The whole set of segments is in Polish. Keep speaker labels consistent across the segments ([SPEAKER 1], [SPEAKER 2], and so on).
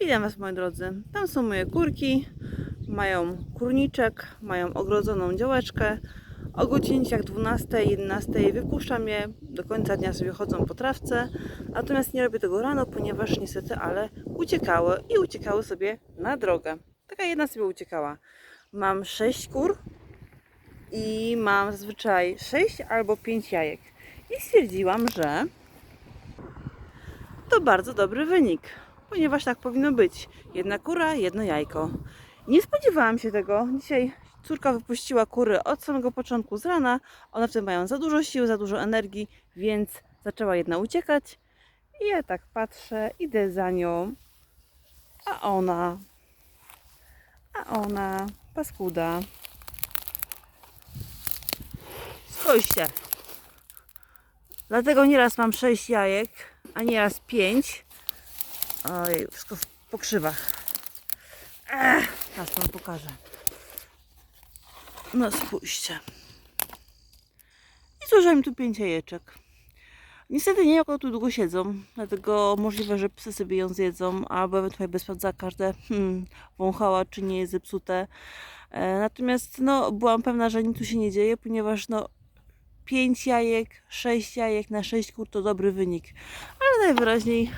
[SPEAKER 1] Witam Was moi drodzy. Tam są moje kurki. Mają kurniczek, mają ogrodzoną działeczkę. O godzinie 12, 11 wypuszczam je. Do końca dnia sobie chodzą po trawce. Natomiast nie robię tego rano, ponieważ niestety, ale uciekały i uciekały sobie na drogę. Taka jedna sobie uciekała. Mam 6 kur i mam zazwyczaj 6 albo 5 jajek. I stwierdziłam, że to bardzo dobry wynik, ponieważ tak powinno być. Jedna kura, jedno jajko. Nie spodziewałam się tego. Dzisiaj córka wypuściła kury od samego początku z rana. One wtedy mają za dużo sił, za dużo energii, więc zaczęła jedna uciekać. I ja tak patrzę, idę za nią, a ona, a ona, paskuda. Spójrzcie. Dlatego nieraz mam 6 jajek, a nieraz 5. Ojej, wszystko w pokrzywach. Ech, teraz wam pokażę. No spójrzcie. I złożyłem mi tu 5 jajeczek. Niestety nie wiem, jak one tu długo siedzą, dlatego możliwe, że psy sobie ją zjedzą, albo ewentualnie bez sprawdza każde hmm, wąchała, czy nie jest zepsute. E, natomiast no, byłam pewna, że nic tu się nie dzieje, ponieważ no, 5 jajek, 6 jajek na 6 kur to dobry wynik. Ale najwyraźniej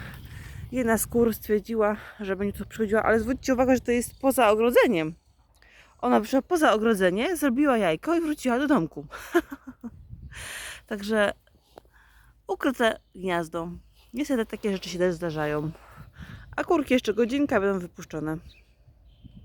[SPEAKER 1] jedna z kur stwierdziła, że będzie tu przychodziła, ale zwróćcie uwagę, że to jest poza ogrodzeniem. Ona wyszła poza ogrodzenie, zrobiła jajko i wróciła do domku. Także ukryte gniazdo. Niestety takie rzeczy się też zdarzają. A kurki jeszcze godzinka będą wypuszczone.